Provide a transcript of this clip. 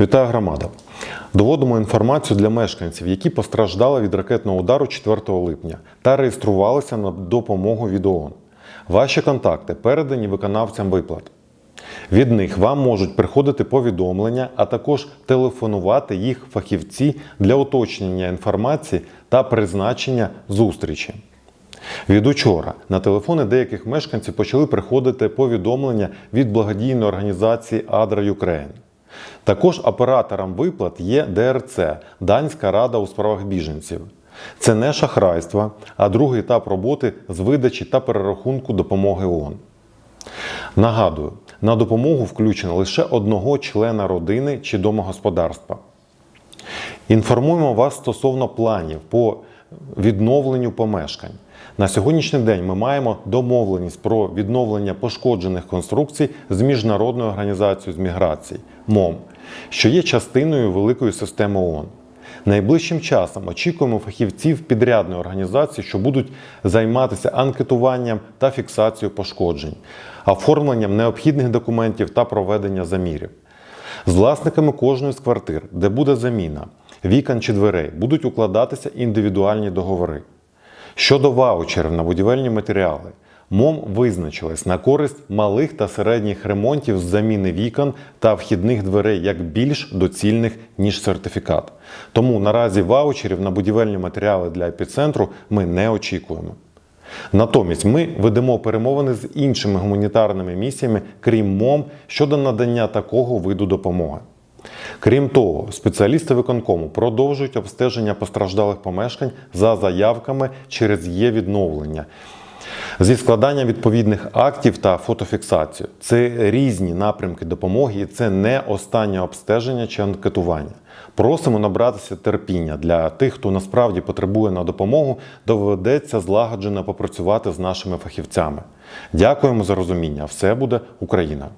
Вітаю громада. Доводимо інформацію для мешканців, які постраждали від ракетного удару 4 липня та реєструвалися на допомогу від ООН. Ваші контакти передані виконавцям виплат. Від них вам можуть приходити повідомлення, а також телефонувати їх фахівці для уточнення інформації та призначення зустрічі. Від учора на телефони деяких мешканців почали приходити повідомлення від благодійної організації Адра Юкрейн. Також оператором виплат є ДРЦ Данська рада у справах біженців. Це не шахрайство, а другий етап роботи з видачі та перерахунку допомоги ООН. Нагадую, на допомогу включено лише одного члена родини чи домогосподарства. Інформуємо вас стосовно планів по відновленню помешкань. На сьогоднішній день ми маємо домовленість про відновлення пошкоджених конструкцій з Міжнародною організацією з міграції МОМ, що є частиною великої системи ООН. Найближчим часом очікуємо фахівців підрядної організації, що будуть займатися анкетуванням та фіксацією пошкоджень, оформленням необхідних документів та проведення замірів. З власниками кожної з квартир, де буде заміна вікон чи дверей, будуть укладатися індивідуальні договори. Щодо ваучерів на будівельні матеріали, МОМ визначилась на користь малих та середніх ремонтів з заміни вікон та вхідних дверей як більш доцільних, ніж сертифікат. Тому наразі ваучерів на будівельні матеріали для епіцентру ми не очікуємо. Натомість ми ведемо перемовини з іншими гуманітарними місіями, крім МОМ, щодо надання такого виду допомоги. Крім того, спеціалісти виконкому продовжують обстеження постраждалих помешкань за заявками через є відновлення. Зі складання відповідних актів та фотофіксацію це різні напрямки допомоги, і це не останнє обстеження чи анкетування. Просимо набратися терпіння для тих, хто насправді потребує на допомогу, доведеться злагоджено попрацювати з нашими фахівцями. Дякуємо за розуміння. Все буде Україна!